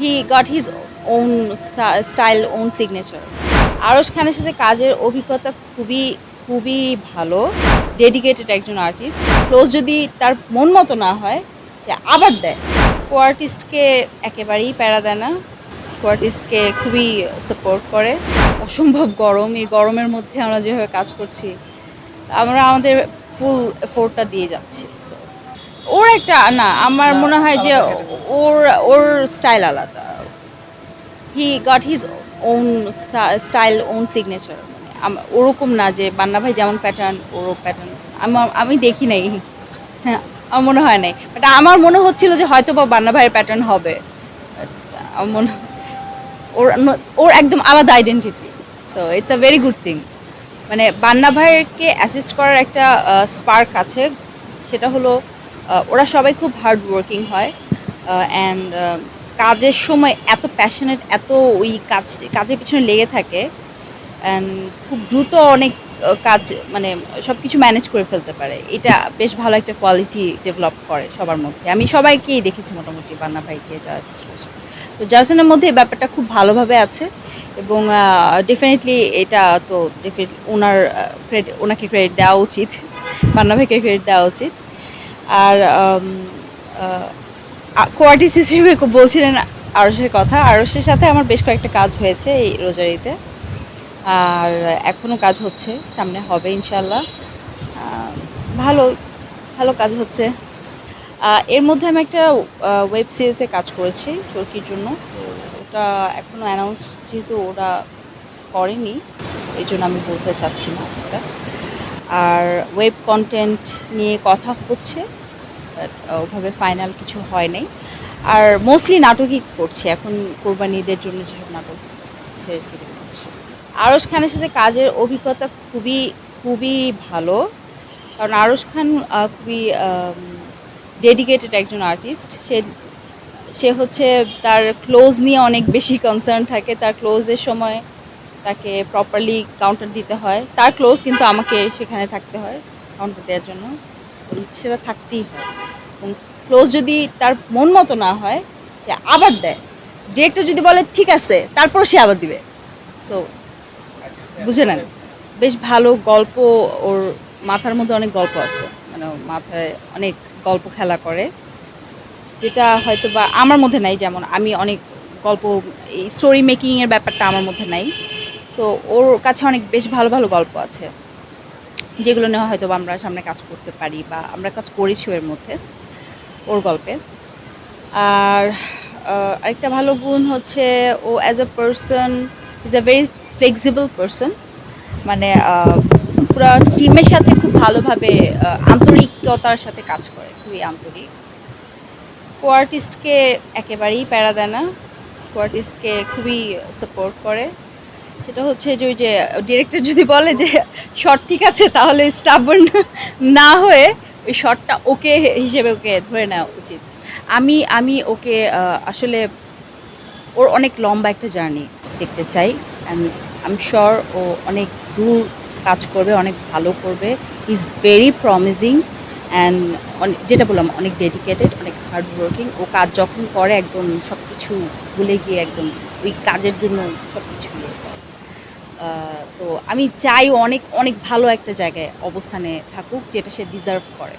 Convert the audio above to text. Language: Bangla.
He got his own style own signature Arsh খানের সাথে কাজের অভিজ্ঞতা খুবই খুবই ভালো। ডেডিকেটেড একজন আর্টিস্ট ক্লোজ যদি তার মন মতো না হয় সে আবার দেয়। কো আর্টিস্টকে একেবারেই প্যারা দেয় না। কো আর্টিস্টকে খুবই সাপোর্ট করে। অসম্ভব গরম। এই গরমের মধ্যে আমরা যেভাবে কাজ করছি আমরা আমাদের ফুল এফোর্টটা দিয়ে যাচ্ছি So, ওর একটা না আমার মনে হয় যে ওর ওর স্টাইল আলাদা। He got his own style own signature ওরকম না যে বান্না ভাই যেমন প্যাটার্ন ওরও প্যাটার্ন আমার আমি দেখি নাই। হ্যাঁ আমার মনে হয় নাই। বাট আমার মনে হচ্ছিল যে হয়তো বা বান্না ভাইয়ের প্যাটার্ন হবে। আমার মনে ওর ওর একদম আলাদা identity so it's a very good thing মানে বান্না ভাইয়েরকে অ্যাসিস্ট করার একটা স্পার্ক আছে। সেটা হলো ওরা সবাই খুব হার্ড ওয়ার্কিং হয় অ্যান্ড কাজের সময় এত প্যাশনেট এত ওই কাজ কাজের পিছনে লেগে থাকে অ্যান্ড খুব দ্রুত অনেক কাজ মানে সব কিছু ম্যানেজ করে ফেলতে পারে। এটা বেশ ভালো একটা কোয়ালিটি ডেভেলপ করে সবার মধ্যে। আমি সবাইকেই দেখেছি মোটামুটি, বান্না ভাইকে, যারা অ্যাসিস্ট তো জার্সনের মধ্যে এই ব্যাপারটা খুব ভালোভাবে আছে, এবং ডেফিনেটলি এটা তো ডেফিনেটলি ওনার ক্রেডিট ওনাকে ক্রেডিট দেওয়া উচিত, বান্না ভাইকে ক্রেডিট দেওয়া উচিত। আর কোয়ার্টিস হিসেবে বলছিলেন আরসের কথা। আরসের সাথে আমার বেশ কয়েকটা কাজ হয়েছে এই রোজারিতে। আর এখনও কাজ হচ্ছে, সামনে হবে ইনশাল্লাহ ভালো ভালো কাজ হচ্ছে। এর মধ্যে আমি একটা ওয়েব সিরিজে কাজ করেছি, চরকির জন্য। ওটা এখনও অ্যানাউন্স যেহেতু ওরা করেনি, এই জন্য আমি বলতে চাচ্ছি না সেটা। আর ওয়েব কন্টেন্ট নিয়ে কথা হচ্ছে। ওভাবে ফাইনাল কিছু হয় নাই। আর মোস্টলি নাটকই করছি। এখন কোরবানিদের জন্য যেসব নাটক আছে সেগুলো করছি। আরশ খানের সাথে কাজের অভিজ্ঞতা খুবই খুবই ভালো। কারণ আরশ খান খুবই ডেডিকেটেড একজন আর্টিস্ট সে সে হচ্ছে তার ক্লোজ নিয়ে অনেক বেশি কনসার্ন থাকে। তার ক্লোজের সময় তাকে প্রপারলি কাউন্টার দিতে হয়। তার ক্লোজ কিন্তু আমাকে সেখানে থাকতে হয় কাউন্টার দেওয়ার জন্য। সেটা থাকতেই হয়। এবং ক্লোজ যদি তার মন মতো না হয়, সে আবার দেয়। ডিরেক্টর যদি বলে, ঠিক আছে তারপর সে আবার দিবে। সো বুঝে নেন? বেশ ভালো গল্প, ওর মাথার মধ্যে অনেক গল্প আছে। মানে মাথায় অনেক গল্প খেলা করে। যেটা হয়তো বা আমার মধ্যে নাই, যেমন আমি অনেক গল্প, এই স্টোরি মেকিংয়ের ব্যাপারটা আমার মধ্যে নাই। সো ওর কাছে অনেক বেশ ভালো ভালো গল্প আছে। যেগুলো নিয়ে হয়তো আমরা সামনে কাজ করতে পারি বা আমরা কাজ করেছি এর মধ্যে, ওর গল্পে। আর আরেকটা ভালো গুণ হচ্ছে ও as a person is a very flexible person মানে পুরো টিমের সাথে খুব ভালোভাবে আন্তরিকতার সাথে কাজ করে, খুবই আন্তরিক। কো আর্টিস্টকে একেবারেই প্যারা দেয় না কো আর্টিস্টকে খুবই সাপোর্ট করে। সেটা হচ্ছে যে ওই যে ডিরেক্টর যদি বলে যে শর্ট ঠিক আছে, তাহলে স্টাবন না হয়ে ওই শর্টটা ওকে হিসেবে ওকে ধরে নেওয়া উচিত। আমি আমি ওকে আসলে ওর অনেক লম্বা একটা জার্নি দেখতে চাই। অ্যান্ড আই এম শিওর ও অনেক দূর কাজ করবে, অনেক ভালো করবে। ইজ ভেরি প্রমিজিং অ্যান্ড যেটা বললাম, অনেক ডেডিকেটেড অনেক হার্ড ওয়ার্কিং ও কাজ যখন করে, একদম সব কিছু ভুলে গিয়ে, একদম ওই কাজের জন্য সব কিছু তো আমি চাই অনেক অনেক ভালো একটা জায়গায় অবস্থানে থাকুক যেটা সে ডিজার্ভ করে।